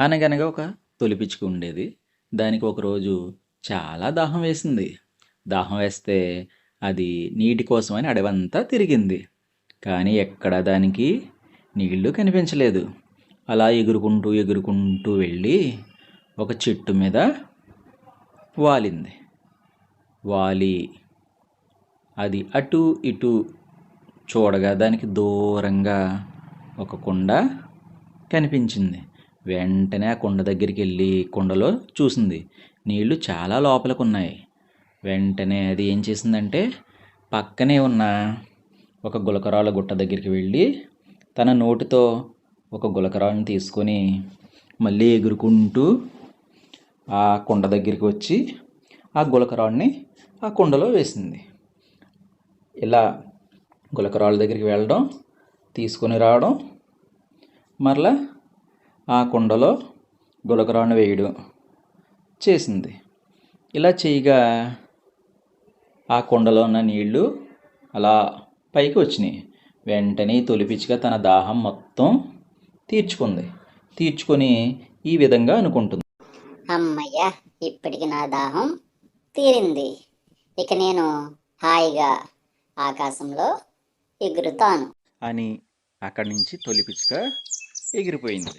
అనగనగా ఒక తొలిపిచ్చుక ఉండేది. దానికి ఒకరోజు చాలా దాహం వేసింది. దాహం వేస్తే అది నీటి కోసమని అడవంతా తిరిగింది. కానీ ఎక్కడ దానికి నీళ్ళు కనిపించలేదు. అలా ఎగురుకుంటూ ఎగురుకుంటూ వెళ్ళి ఒక చెట్టు మీద వాలింది. వాలి అది అటు ఇటు చూడగా దానికి దూరంగా ఒక కుండ కనిపించింది. వెంటనే ఆ కుండ దగ్గరికి వెళ్ళి కుండలో చూసింది. నీళ్ళు చాలా లోపలికి ఉన్నాయి వెంటనే అది ఏం చేసిందంటే పక్కనే ఉన్న ఒక గులకరాళ్ళ గుట్ట దగ్గరికి వెళ్ళి తన నోటితో ఒక గులకరాలను తీసుకొని మళ్ళీ ఎగురుకుంటూ ఆ కుండ దగ్గరికి వచ్చి ఆ గులకరాడిని ఆ కుండలో వేసింది. ఇలా గులకరాళ్ళ దగ్గరికి వెళ్ళడం తీసుకొని రావడం మరలా ఆ కుండలో గులకరాన్ని వేయడం. చేసింది. ఇలా చేయగా ఆ కుండలో ఉన్న నీళ్ళు అలా పైకి వచ్చినాయి. వెంటనే తొలిపిచ్చిగా తన దాహం మొత్తం తీర్చుకుంది. తీర్చుకొని ఈ విధంగా అనుకుంటుంది. అమ్మయ్య ఇప్పటికి నా దాహం తీరింది. ఇక నేను హాయిగా ఆకాశంలో ఎగురుతాను. అని అక్కడి నుంచి తొలి పిచ్చుక ఎగిరిపోయింది.